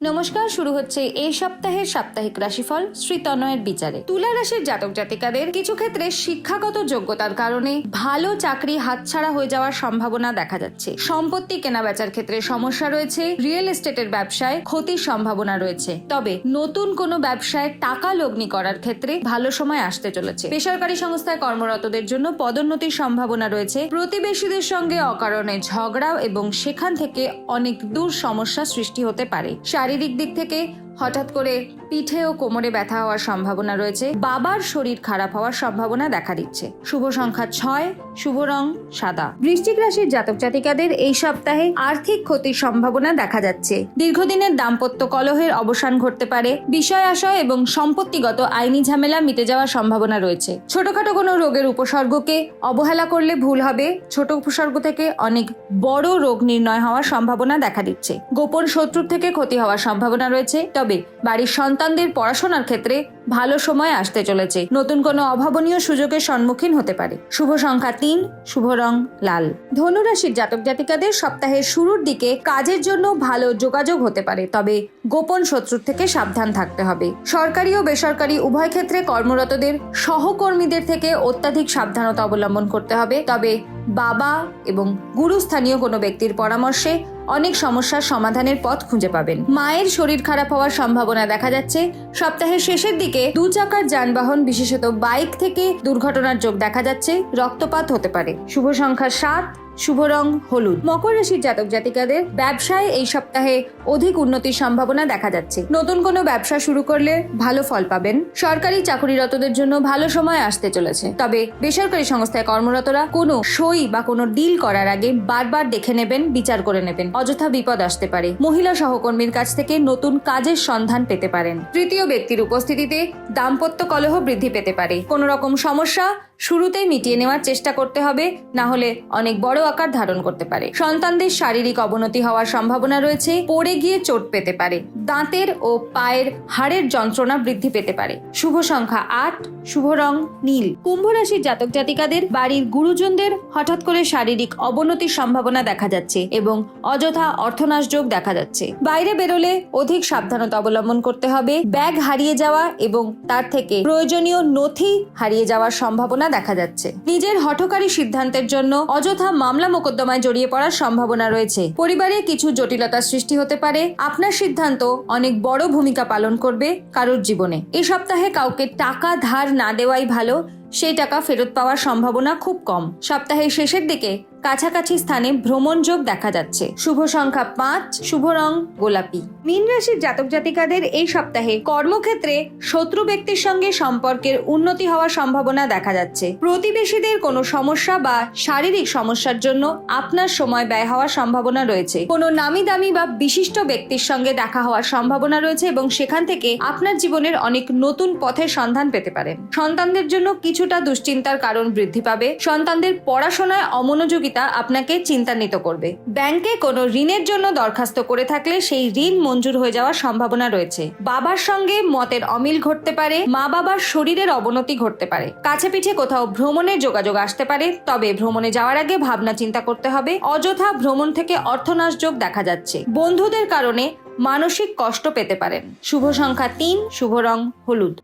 নমস্কার, শুরু হচ্ছে এই সপ্তাহের সাপ্তাহিক রাশিফল শ্রীতনয়ের বিচারে। তুলা রাশির জাতক জাতিকাদের কিছু ক্ষেত্রে শিক্ষাগত যোগ্যতার কারণে ভালো চাকরি হাতছাড়া হয়ে যাওয়ার সম্ভাবনা দেখা যাচ্ছে। সম্পত্তি কেনাবেচার ক্ষেত্রে সমস্যা রয়েছে, রিয়েল এস্টেটের ব্যবসায় ক্ষতির সম্ভাবনা রয়েছে। তবে নতুন কোনো ব্যবসায় টাকা লগ্নি করার ক্ষেত্রে ভালো সময় আসতে চলেছে। বেসরকারি সংস্থায় কর্মরতদের জন্য পদোন্নতির সম্ভাবনা রয়েছে। প্রতিবেশীদের সঙ্গে অকারণে ঝগড়া এবং সেখান থেকে অনেক দূর সমস্যা সৃষ্টি হতে পারে। শারীরিক দিক থেকে হঠাৎ করে পিঠে ও কোমরে ব্যথা হওয়ার সম্ভাবনা রয়েছে। বাবার শরীর খারাপ হওয়ার সম্ভাবনা দেখা দিচ্ছে। শুভ সংখ্যা ছয়, শুভ রং সাদা। বৃশ্চিক রাশির জাতক জাতিকাদের এই সপ্তাহে আর্থিক ক্ষতির সম্ভাবনা দেখা যাচ্ছে। দীর্ঘদিনের দাম্পত্য কলহের অবসান ঘটতে পারে। বিষয় আশয় এবং সম্পত্তিগত আইনি ঝামেলা মিটে যাওয়ার সম্ভাবনা রয়েছে। ছোটখাটো কোনো রোগের উপসর্গকে অবহেলা করলে ভুল হবে। ছোট উপসর্গ থেকে অনেক বড় রোগ নির্ণয় হওয়ার সম্ভাবনা দেখা দিচ্ছে। গোপন শত্রুর থেকে ক্ষতি হওয়ার সম্ভাবনা রয়েছে। তবে বাড়ির সন্তানদের পড়াশোনার ক্ষেত্রে ভালো সময় আসতে চলেছে। নতুন কোনো অভাবনীয় সুযোগের সম্মুখীন হতে পারে। শুভ সংখ্যা তিন, শুভ রং লাল। ধনুরাশির জাতক জাতিকাদের সপ্তাহের শুরুর দিকে কাজের জন্য ভালো যোগাযোগ হতে পারে, তবে গোপন শত্রুর থেকে সাবধান থাকতে হবে। সরকারি ও বেসরকারি উভয় ক্ষেত্রে কর্মরতদের সহকর্মীদের থেকে অত্যাধিক সাবধানতা অবলম্বন করতে হবে, তবে বাবা এবং গুরুস্থানীয় কোনো ব্যক্তির পরামর্শে অনেক সমস্যার সমাধানের পথ খুঁজে পাবেন। মায়ের শরীর খারাপ হওয়ার সম্ভাবনা দেখা যাচ্ছে। সপ্তাহের শেষের দিকে দু চাকার যানবাহন, বিশেষত বাইক থেকে দুর্ঘটনার যোগ দেখা যাচ্ছে। রক্তপাত হতে পারে। শুভ সংখ্যা সাত। শুভ রং, হলুদ। মকর রাশির জাতক জাতিকাদের ব্যবসায় এই সপ্তাহে অধিক উন্নতির সম্ভাবনা দেখা যাচ্ছে। নতুন কোনো ব্যবসা শুরু করলে ভালো ফল পাবেন। সরকারি চাকরিরতদের জন্য ভালো সময় আসতে চলেছে। তবে বেসরকারি সংস্থায় কর্মরতরা কোনো সই বা কোনো ডিল করার আগে বারবার দেখে নেবেন, বিচার করে নেবেন। অযথা বিপদ আসতে পারে। মহিলা সহকর্মীর কাছ থেকে নতুন কাজের সন্ধান পেতে পারেন। তৃতীয় ব্যক্তির উপস্থিতিতে দাম্পত্য কলহ বৃদ্ধি পেতে পারে। কোনো রকম সমস্যা শুরুতেই মিটিয়ে নেওয়ার চেষ্টা করতে হবে, না হলে অনেক বড় আকার ধারণ করতে পারে। সন্তানদের শারীরিক অবনতি হওয়ার সম্ভাবনা রয়েছে, পড়ে গিয়ে চোট পেতে পারে। দাঁতের ও পায়ের হাড়ের যন্ত্রণা বৃদ্ধি পেতে পারে। শুভ সংখ্যা আট, শুভ রং নীল। কুম্ভ রাশির জাতক জাতিকাদের বাড়ির গুরুজনদের হঠাৎ করে শারীরিক অবনতির সম্ভাবনা দেখা যাচ্ছে এবং অযথা অর্থনাশ যোগ দেখা যাচ্ছে। বাইরে বেরোলে অধিক সাবধানতা অবলম্বন করতে হবে, ব্যাগ হারিয়ে যাওয়া এবং তার থেকে প্রয়োজনীয় নথি হারিয়ে যাওয়ার সম্ভাবনা দেখা যাচ্ছে। নিজের হঠকারী সিদ্ধান্তের জন্য অযথা মামলা মোকদ্দমায় জড়িয়ে পড়ার সম্ভাবনা রয়েছে। পরিবারে কিছু জটিলতার সৃষ্টি হতে পারে। আপনার সিদ্ধান্ত অনেক বড় ভূমিকা পালন করবে কারোর জীবনে। এই সপ্তাহে কাউকে টাকা ধার না দেওয়াই ভালো। সেই টাকা ফেরত পাওয়ার সম্ভাবনা খুব কম। সপ্তাহের শেষের দিকে কাছাকাছি স্থানে ভ্রমণ যোগ দেখা যাচ্ছে। শুভ সংখ্যা পাঁচ, শুভ রং গোলাপি। মীন রাশির জাতক জাতিকাদের এই সপ্তাহে কর্মক্ষেত্রে শত্রু ব্যক্তির সঙ্গে সম্পর্কের উন্নতি হওয়ার সম্ভাবনা দেখা যাচ্ছে। প্রতিবেশীদের কোনো সমস্যা বা শারীরিক সমস্যার জন্য আপনার সময় ব্যয় হওয়ার সম্ভাবনা রয়েছে। কোনো নামি দামি বা বিশিষ্ট ব্যক্তির সঙ্গে দেখা হওয়ার সম্ভাবনা রয়েছে এবং সেখান থেকে আপনার জীবনের অনেক নতুন পথের সন্ধান পেতে পারেন। সন্তানদের জন্য কিছুটা দুশ্চিন্তার কারণ বৃদ্ধি পাবে। সন্তানদের পড়াশোনায় অমনোযোগিতা আপনাকে চিন্তান্বিত করবে। ব্যাংকে কোনো ঋণের জন্য দরখাস্ত করে থাকলে সেই ঋণ মঞ্জুর হয়ে যাওয়ার সম্ভাবনা রয়েছে। বাবার সঙ্গে মতের অমিল ঘটতে পারে, মা বাবার শরীরের অবনতি ঘটতে পারে। কাছে পিঠে কোথাও ভ্রমণের যোগাযোগ আসতে পারে, তবে ভ্রমণে যাওয়ার আগে ভাবনা চিন্তা করতে হবে। অযথা ভ্রমণ থেকে অর্থনাশ যোগ দেখা যাচ্ছে। বন্ধুদের কারণে মানসিক কষ্ট পেতে পারেন। শুভ সংখ্যা তিন, শুভ রং হলুদ।